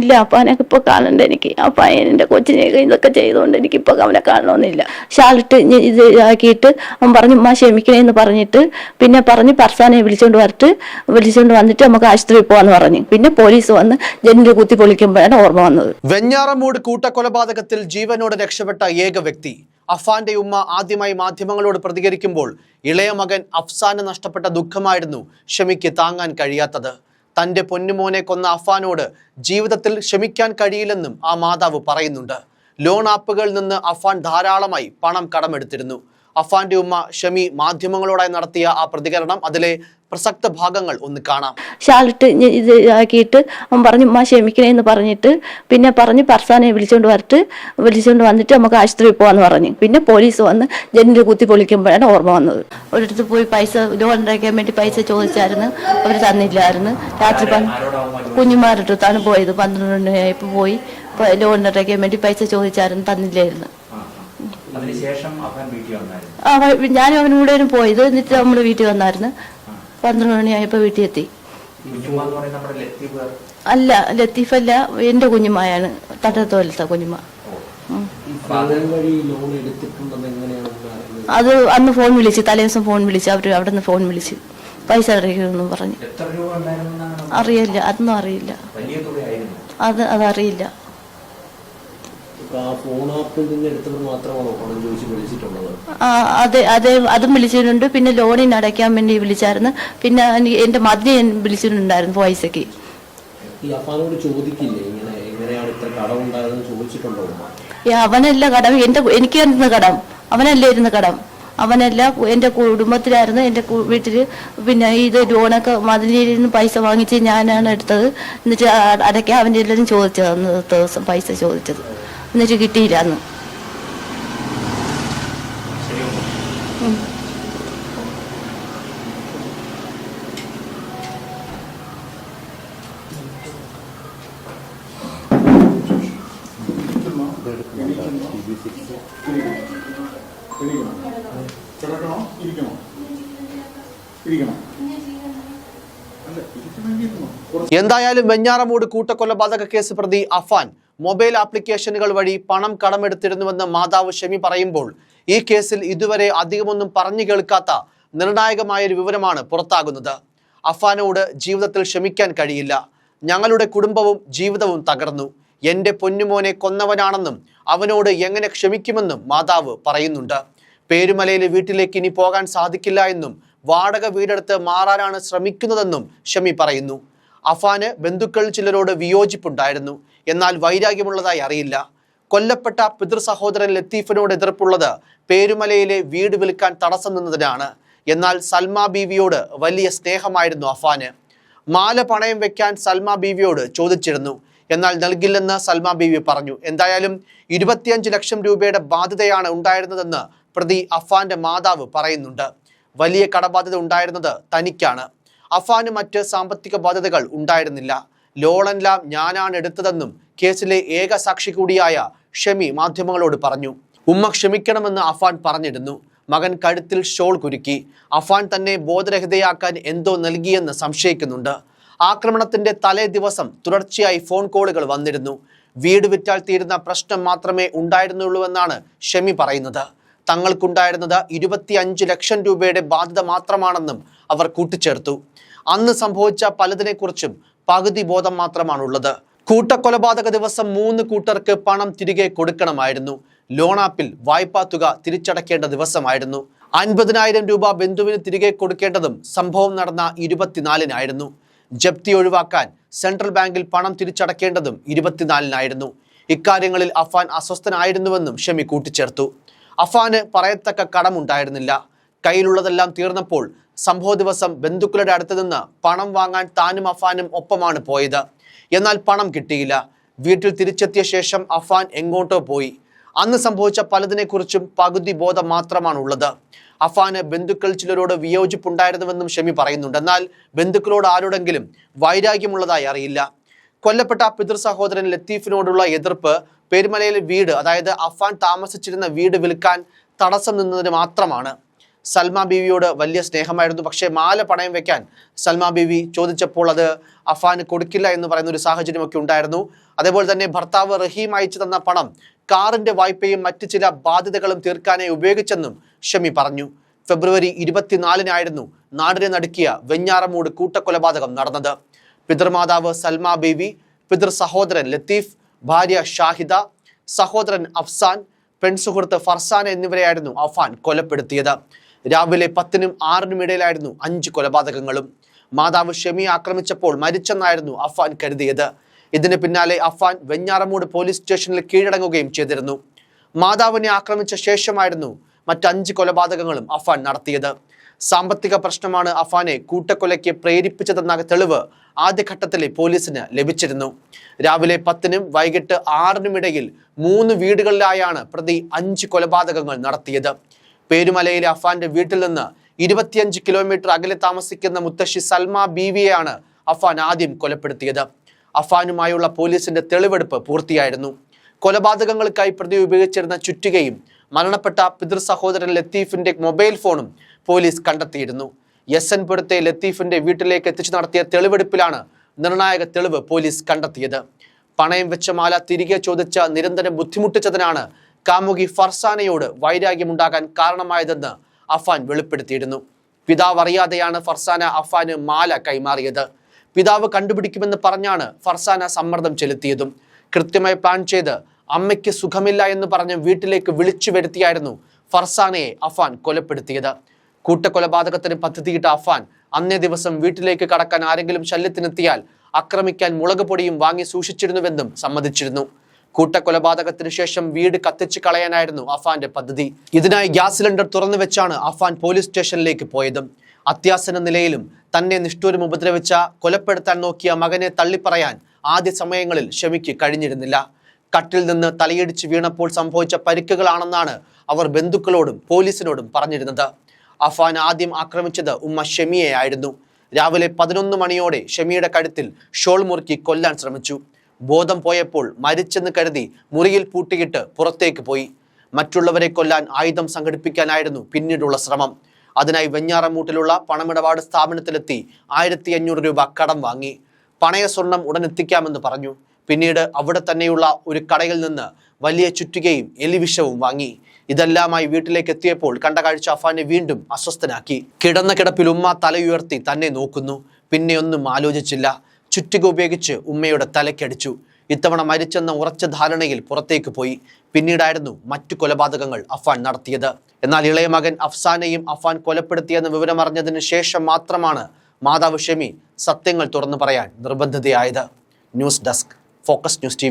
ഇല്ല അപ്പാനൊക്കെ ഇപ്പൊ കാണണ്ട എനിക്ക്. അപ്പ എന്റെ കൊച്ചിനെ ഇതൊക്കെ ചെയ്തുകൊണ്ട് എനിക്ക് ഇപ്പൊ അവനെ കാണണമെന്നില്ല ഷാളിട്ട് ഇത് ആക്കിയിട്ട് അവൻ പറഞ്ഞു അമ്മ ക്ഷമിക്കണേ എന്ന് പറഞ്ഞിട്ട് പിന്നെ പറഞ്ഞ് പർസാനെ വിളിച്ചോണ്ട് വരട്ട്. വിളിച്ചോണ്ട് വന്നിട്ട് നമുക്ക് ആശുപത്രിയിൽ പോവാന്ന് പറഞ്ഞു. പിന്നെ പോലീസ് വന്ന് ജനലിൽ കുത്തി പൊളിക്കുമ്പോഴാണ് ഓർമ്മ വന്നത്. വെഞ്ഞാറമൂട് കൂട്ടക്കൊലപാതകത്തിൽ ജീവനോട് രക്ഷപ്പെട്ട ഏക വ്യക്തി. അഫാന്റെ ഉമ്മ ആദ്യമായി മാധ്യമങ്ങളോട് പ്രതികരിക്കുമ്പോൾ ഇളയ മകൻ അഫ്സാന് നഷ്ടപ്പെട്ട ദുഃഖമായിരുന്നു ഷമിക്ക് താങ്ങാൻ കഴിയാത്തത്. തന്റെ പൊന്നുമോനെ കൊന്ന അഫാനോട് ജീവിതത്തിൽ ക്ഷമിക്കാൻ കഴിയില്ലെന്നും ആ മാതാവ് പറയുന്നുണ്ട്. ലോൺ ആപ്പുകളിൽ നിന്ന് അഫാൻ ധാരാളമായി പണം കടമെടുത്തിരുന്നു. അഫാന്റെ ഉമ്മ ഷമി മാധ്യമങ്ങളോടായി നടത്തിയ ആ പ്രതികരണം അതിലെ പ്രസക്ത ഭാഗങ്ങൾ ഒന്ന് കാണാം. ഷാളിട്ട് ഞ- ഇത് ആക്കിയിട്ട് അവൻ പറഞ്ഞു ഉമ്മ ക്ഷമിക്കണേ എന്ന് പറഞ്ഞിട്ട് പിന്നെ പറഞ്ഞ് പർസാനെ വിളിച്ചുകൊണ്ട് വരട്ട് വിളിച്ചുകൊണ്ട് വന്നിട്ട് നമുക്ക് ആശുപത്രിയിൽ പോവാന്ന് പറഞ്ഞു. പിന്നെ പോലീസ് വന്ന് ജനിൽ കുത്തി പൊളിക്കുമ്പോഴാണ് ഓർമ്മ വന്നത്. ഒരിടത്ത് പോയി പൈസ ലോൺ ഉണ്ടാക്കാൻ വേണ്ടി പൈസ ചോദിച്ചായിരുന്നു അവർ തന്നില്ലായിരുന്നു. രാത്രി കുഞ്ഞുമാരുടെ അടുത്താണ് പോയത്. പന്ത്രണ്ട് മണിയായപ്പോൾ പോയി ലോൺ ഉണ്ടാക്കാൻ വേണ്ടി പൈസ ചോദിച്ചായിരുന്നു തന്നില്ലായിരുന്നു അതിനുശേഷം അവൻ വീട്ടിൽ വന്നായിരുന്നു ആ ഞാനും അവനും കൂടെ പോയത്. എന്നിട്ട് നമ്മൾ വീട്ടിൽ വന്നായിരുന്നു. പന്ത്രണ്ട് മണിയായപ്പോൾ വീട്ടിൽ എത്തി അല്ല ലത്തീഫല്ല എന്റെ കുഞ്ഞുമ്മയാണ് തട്ടത്തോലത്തെ കുഞ്ഞുമ. അത് അന്ന് ഫോൺ വിളിച്ച് തലേ ദിവസം ഫോൺ വിളിച്ച് അവർ അവിടെ നിന്ന് ഫോൺ വിളിച്ച്. പൈസ അടയ്ക്കുമെന്ന് പറഞ്ഞു. എത്ര രൂപ ഉണ്ടായിരുന്നു എന്നാണ്? അറിയില്ല അതൊന്നും അറിയില്ല. അത് അതറിയില്ല ഇപ്പൊ ആ ഫോൺ ആപ്പിൽ നിന്ന് എടുത്തവർ മാത്രമാണോ പണം ചോദിച്ച് വിളിച്ചിട്ടുള്ളത് ആ, അതെ അതെ അതും വിളിച്ചിട്ടുണ്ട്. പിന്നെ ലോണിന് അടയ്ക്കാൻ വേണ്ടി വിളിച്ചായിരുന്നു. പിന്നെ എന്റെ മതി വിളിച്ചിട്ടുണ്ടായിരുന്നു പൈസക്ക്? അവനല്ല കടം എന്റെ എനിക്കായിരുന്നു കടം. അവനല്ലേ ഇരുന്ന് കടം. അവനല്ല എന്റെ കുടുംബത്തിലായിരുന്നു എന്റെ വീട്ടിൽ. വീട്ടിൽ പിന്നെ ഇത് ലോണൊക്കെ മതിലിൽ നിന്ന് പൈസ വാങ്ങിച്ച് ഞാനാണ് എടുത്തത്. എന്നിട്ട് അതൊക്കെ അടയ്ക്കാൻ അവന്റെ എല്ലാവരും ചോദിച്ചത് അന്ന് ദിവസം പൈസ ചോദിച്ചത്. എന്നിട്ട് കിട്ടിയില്ല അന്ന് ഇരിക്കണോ എന്തായാലും വെഞ്ഞാറമൂട് കൂട്ടക്കൊലപാതക കേസ് പ്രതി അഫാൻ മൊബൈൽ ആപ്ലിക്കേഷനുകൾ വഴി പണം കടമെടുത്തിരുന്നുവെന്ന് മാതാവ് ഷമി പറയുമ്പോൾ ഈ കേസിൽ ഇതുവരെ അധികമൊന്നും പറഞ്ഞു കേൾക്കാത്ത നിർണായകമായൊരു വിവരമാണ് പുറത്താകുന്നത്. അഫാനോട് ജീവിതത്തിൽ ക്ഷമിക്കാൻ കഴിയില്ല. ഞങ്ങളുടെ കുടുംബവും ജീവിതവും തകർന്നു. എന്റെ പൊന്നുമോനെ കൊന്നവനാണെന്നും അവനോട് എങ്ങനെ ക്ഷമിക്കുമെന്നും മാതാവ് പറയുന്നുണ്ട്. പേരുമലയിലെ വീട്ടിലേക്ക് ഇനി പോകാൻ സാധിക്കില്ല എന്നും വാടക വീടെടുത്ത് മാറാനാണ് ശ്രമിക്കുന്നതെന്നും ഷമി പറയുന്നു. അഫാന് ബന്ധുക്കൾ ചിലരോട് വിയോജിപ്പുണ്ടായിരുന്നു. എന്നാൽ വൈരാഗ്യമുള്ളതായി അറിയില്ല. കൊല്ലപ്പെട്ട പിതൃ സഹോദരൻ ലത്തീഫിനോട് എതിർപ്പുള്ളത് പേരുമലയിലെ വീട് വിൽക്കാൻ തടസ്സം നിന്നതിനാണ്. എന്നാൽ സൽമ ബീവിയോട് വലിയ സ്നേഹമായിരുന്നു അഫാന്. മാല പണയം വെക്കാൻ സൽമ ബീവിയോട് ചോദിച്ചിരുന്നു. എന്നാൽ നൽകില്ലെന്ന് സൽമ ബീവി പറഞ്ഞു. എന്തായാലും ഇരുപത്തിയഞ്ച് ലക്ഷം രൂപയുടെ ബാധ്യതയാണ് ഉണ്ടായിരുന്നതെന്ന് പ്രതി അഫാന്റെ മാതാവ് പറയുന്നുണ്ട്. വലിയ കടബാധ്യത ഉണ്ടായിരുന്നത് തനിക്കാണ്. അഫാന് മറ്റ് സാമ്പത്തിക ബാധ്യതകൾ ഉണ്ടായിരുന്നില്ല. ലോണെല്ലാം ഞാനാണ് എടുത്തതെന്നും കേസിലെ ഏക സാക്ഷി കൂടിയായ ഷമി മാധ്യമങ്ങളോട് പറഞ്ഞു. ഉമ്മ ക്ഷമിക്കണമെന്ന് അഫാൻ പറഞ്ഞിരുന്നു. മകൻ കഴുത്തിൽ ഷോൾ കുരുക്കി. അഫാൻ തന്നെ ബോധരഹിതയാക്കാൻ എന്തോ നൽകിയെന്ന് സംശയിക്കുന്നുണ്ട്. ആക്രമണത്തിന്റെ തലേ ദിവസം തുടർച്ചയായി ഫോൺ കോളുകൾ വന്നിരുന്നു. വീട് വിറ്റാൽ തീരുന്ന പ്രശ്നം മാത്രമേ ഉണ്ടായിരുന്നുള്ളൂ എന്നാണ് ഷമി പറയുന്നത്. തങ്ങൾക്കുണ്ടായിരുന്നത് ഇരുപത്തിയഞ്ച് ലക്ഷം രൂപയുടെ ബാധ്യത മാത്രമാണെന്നും അവർ കൂട്ടിച്ചേർത്തു. അന്ന് സംഭവിച്ച പലതിനെക്കുറിച്ചും പകുതി ബോധം മാത്രമാണുള്ളത്. കൂട്ടക്കൊലപാതക ദിവസം മൂന്ന് കൂട്ടർക്ക് പണം തിരികെ കൊടുക്കണമായിരുന്നു. ലോൺ ആപ്പിൽ വായ്പാ തുക തിരിച്ചടക്കേണ്ട ദിവസമായിരുന്നു. അൻപതിനായിരം രൂപ ബന്ധുവിന് തിരികെ കൊടുക്കേണ്ടതും സംഭവം നടന്ന ഇരുപത്തിനാലിനായിരുന്നു. ജപ്തി ഒഴിവാക്കാൻ സെൻട്രൽ ബാങ്കിൽ പണം തിരിച്ചടക്കേണ്ടതും ഇരുപത്തിനാലിനായിരുന്നു. ഇക്കാര്യങ്ങളിൽ അഫാൻ അസ്വസ്ഥനായിരുന്നുവെന്നും ഷമി കൂട്ടിച്ചേർത്തു. അഫാന് പറയത്തക്ക കടമുണ്ടായിരുന്നില്ല. കയ്യിലുള്ളതെല്ലാം തീർന്നപ്പോൾ സംഭവ ദിവസം ബന്ധുക്കളുടെ അടുത്ത് നിന്ന് പണം വാങ്ങാൻ താനും അഫാനും ഒപ്പമാണ് പോയത്. എന്നാൽ പണം കിട്ടിയില്ല. വീട്ടിൽ തിരിച്ചെത്തിയ ശേഷം അഫാൻ എങ്ങോട്ടോ പോയി. അന്ന് സംഭവിച്ച പലതിനെക്കുറിച്ചും പകുതി ബോധം മാത്രമാണുള്ളത്. അഫാന് ബന്ധുക്കൾ ചിലരോട് വിയോജിപ്പുണ്ടായിരുന്നുവെന്നും ഷമി പറയുന്നുണ്ട്. എന്നാൽ ബന്ധുക്കളോട് ആരോടെങ്കിലും വൈരാഗ്യമുള്ളതായി അറിയില്ല. കൊല്ലപ്പെട്ട പിതൃ സഹോദരൻ ലത്തീഫിനോടുള്ള എതിർപ്പ് പെരുമലയിലെ വീട് അതായത് അഫാൻ താമസിച്ചിരുന്ന വീട് വിൽക്കാൻ തടസ്സം നിന്നതിന് മാത്രമാണ്. സൽമ ബീവിയോട് വലിയ സ്നേഹമായിരുന്നു. പക്ഷേ മാല പണയം വെക്കാൻ സൽമ ബീവി ചോദിച്ചപ്പോൾ അത് അഫാന് കൊടുക്കില്ല എന്ന് പറയുന്ന ഒരു സാഹചര്യമൊക്കെ ഉണ്ടായിരുന്നു. അതേപോലെ തന്നെ ഭർത്താവ് റഹീം അയച്ചു തന്ന പണം കാറിന്റെ വായ്പയും മറ്റ് ചില ബാധ്യതകളും തീർക്കാനായി ഉപയോഗിച്ചെന്നും ഷമി പറഞ്ഞു. ഫെബ്രുവരി ഇരുപത്തിനാലിനായിരുന്നു നാടിനെ നടുക്കിയ വെഞ്ഞാറമൂട് കൂട്ടക്കൊലപാതകം നടന്നത്. പിതൃമാതാവ് സൽമ ബീവി പിതൃ സഹോദരൻ ലത്തീഫ് ഭാര്യ ഷാഹിദ സഹോദരൻ അഫ്സാൻ പെൺസുഹൃത്ത് ഫർസാൻ എന്നിവരെയായിരുന്നു അഫാൻ കൊലപ്പെടുത്തിയത്. രാവിലെ പത്തിനും ആറിനും ഇടയിലായിരുന്നു അഞ്ച് കൊലപാതകങ്ങളും. മാതാവ് ഷെമി ആക്രമിച്ചപ്പോൾ മരിച്ചെന്നായിരുന്നു അഫാൻ കരുതിയത്. ഇതിന് പിന്നാലെ അഫാൻ വെഞ്ഞാറമൂട് പോലീസ് സ്റ്റേഷനിൽ കീഴടങ്ങുകയും ചെയ്തിരുന്നു. മാതാവിനെ ആക്രമിച്ച ശേഷമായിരുന്നു മറ്റഞ്ച് കൊലപാതകങ്ങളും അഫാൻ നടത്തിയത്. സാമ്പത്തിക പ്രശ്നമാണ് അഫാനെ കൂട്ടക്കൊലയ്ക്ക് പ്രേരിപ്പിച്ചതെന്ന തെളിവ് ആദ്യഘട്ടത്തിലെ പോലീസിന് ലഭിച്ചിരുന്നു. രാവിലെ പത്തിനും വൈകിട്ട് ആറിനും ഇടയിൽ മൂന്ന് വീടുകളിലായാണ് പ്രതി അഞ്ച് കൊലപാതകങ്ങൾ നടത്തിയത്. പേരുമലയിലെ അഫാന്റെ വീട്ടിൽ നിന്ന് ഇരുപത്തിയഞ്ച് കിലോമീറ്റർ അകലെ താമസിക്കുന്ന മുത്തശ്ശി സൽമ ബീവിയെയാണ് അഫാൻ ആദ്യം കൊലപ്പെടുത്തിയത്. അഫാനുമായുള്ള പോലീസിന്റെ തെളിവെടുപ്പ് പൂർത്തിയായിരുന്നു. കൊലപാതകങ്ങൾക്കായി പ്രതി ഉപയോഗിച്ചിരുന്ന ചുറ്റുകയും മരണപ്പെട്ട പിതൃ സഹോദരൻ ലത്തീഫിന്റെ മൊബൈൽ ഫോണും പോലീസ് കണ്ടെത്തിയിരുന്നു. എസ് എൻ പുരത്തെ ലത്തീഫിന്റെ വീട്ടിലേക്ക് എത്തിച്ചു നടത്തിയ തെളിവെടുപ്പിലാണ് നിർണായക തെളിവ് പോലീസ് കണ്ടെത്തിയത്. പണയം വെച്ച മാല തിരികെ ചോദിച്ച നിരന്തരം ബുദ്ധിമുട്ടിച്ചതിനാണ് കാമുകി ഫർസാനയോട് വൈരാഗ്യമുണ്ടാകാൻ കാരണമായതെന്ന് അഫാൻ വെളിപ്പെടുത്തിയിരുന്നു. പിതാവ് അറിയാതെയാണ് ഫർസാന അഫാന് മാല കൈമാറിയത്. പിതാവ് കണ്ടുപിടിക്കുമെന്ന് പറഞ്ഞാണ് ഫർസാന സമ്മർദ്ദം ചെലുത്തിയതും. കൃത്യമായി പ്ലാൻ ചെയ്ത് അമ്മയ്ക്ക് സുഖമില്ല എന്ന് പറഞ്ഞ് വീട്ടിലേക്ക് വിളിച്ചു വരുത്തിയായിരുന്നു ഫർസാനയെ അഫാൻ കൊലപ്പെടുത്തിയത്. കൂട്ടക്കൊലപാതകത്തിന് പദ്ധതിയിട്ട അഫാൻ അന്നേ ദിവസം വീട്ടിലേക്ക് കടക്കാൻ ആരെങ്കിലും ശല്യത്തിനെത്തിയാൽ ആക്രമിക്കാൻ മുളക് പൊടിയും വാങ്ങി സൂക്ഷിച്ചിരുന്നുവെന്നും സമ്മതിച്ചിരുന്നു. കൂട്ടക്കൊലപാതകത്തിന് ശേഷം വീട് കത്തിച്ചു കളയാനായിരുന്നു അഫാന്റെ പദ്ധതി. ഇതിനായി ഗ്യാസ് സിലിണ്ടർ തുറന്നു വെച്ചാണ് അഫാൻ പോലീസ് സ്റ്റേഷനിലേക്ക് പോയത്. അത്യാസന നിലയിലും തന്നെ നിഷ്ഠൂരം ഉപദ്രവിച്ച കൊലപ്പെടുത്താൻ നോക്കിയ മകനെ തള്ളിപ്പറയാൻ ആദ്യ സമയങ്ങളിൽ ഷമിക്ക് കഴിഞ്ഞിരുന്നില്ല. കട്ടിൽ നിന്ന് തലയിടിച്ച് വീണപ്പോൾ സംഭവിച്ച പരിക്കുകളാണെന്നാണ് അവർ ബന്ധുക്കളോടും പോലീസിനോടും പറഞ്ഞിരുന്നത്. അഫാൻ ആദ്യം ആക്രമിച്ചത് ഉമ്മ ഷെമിയെ ആയിരുന്നു രാവിലെ പതിനൊന്ന് മണിയോടെ ഷെമിയുടെ കഴുത്തിൽ ഷോൾ മുറുക്കി കൊല്ലാൻ ശ്രമിച്ചു. ബോധം പോയപ്പോൾ മരിച്ചെന്ന് കരുതി മുറിയിൽ പൂട്ടിയിട്ട് പുറത്തേക്ക് പോയി. മറ്റുള്ളവരെ കൊല്ലാൻ ആയുധം സംഘടിപ്പിക്കാനായിരുന്നു പിന്നീടുള്ള ശ്രമം. അതിനായി വെഞ്ഞാറമൂട്ടിലുള്ള പണമിടപാട് സ്ഥാപനത്തിലെത്തി ആയിരത്തി അഞ്ഞൂറ് രൂപ കടം വാങ്ങി. പണയ സ്വർണം ഉടനെത്തിക്കാമെന്ന് പറഞ്ഞു. പിന്നീട് അവിടെ തന്നെയുള്ള ഒരു കടയിൽ നിന്ന് വലിയ ചുറ്റുകയും എലിവിഷവും വാങ്ങി. ഇതെല്ലാമായി വീട്ടിലേക്ക് എത്തിയപ്പോൾ കണ്ട കാഴ്ച അഫാനെ വീണ്ടും അസ്വസ്ഥനാക്കി. കിടന്ന കിടപ്പിൽ ഉമ്മ തലയുയർത്തി തന്നെ നോക്കുന്നു. പിന്നെ ഒന്നും ആലോചിച്ചില്ല. ചുറ്റിക ഉപയോഗിച്ച് ഉമ്മയുടെ തലക്കടിച്ചു ഇത്തവണ മരിച്ചെന്ന ഉറച്ച ധാരണയിൽ പുറത്തേക്ക് പോയി. പിന്നീടായിരുന്നു മറ്റു കൊലപാതകങ്ങൾ അഫാൻ നടത്തിയത്. എന്നാൽ ഇളയ മകൻ അഫ്സാനെയും അഫാൻ കൊലപ്പെടുത്തിയെന്ന വിവരമറിഞ്ഞതിന് ശേഷം മാത്രമാണ് മാതാവ് ഷെമി സത്യങ്ങൾ തുറന്നു പറയാൻ നിർബന്ധിതയായത്. News desk focus news T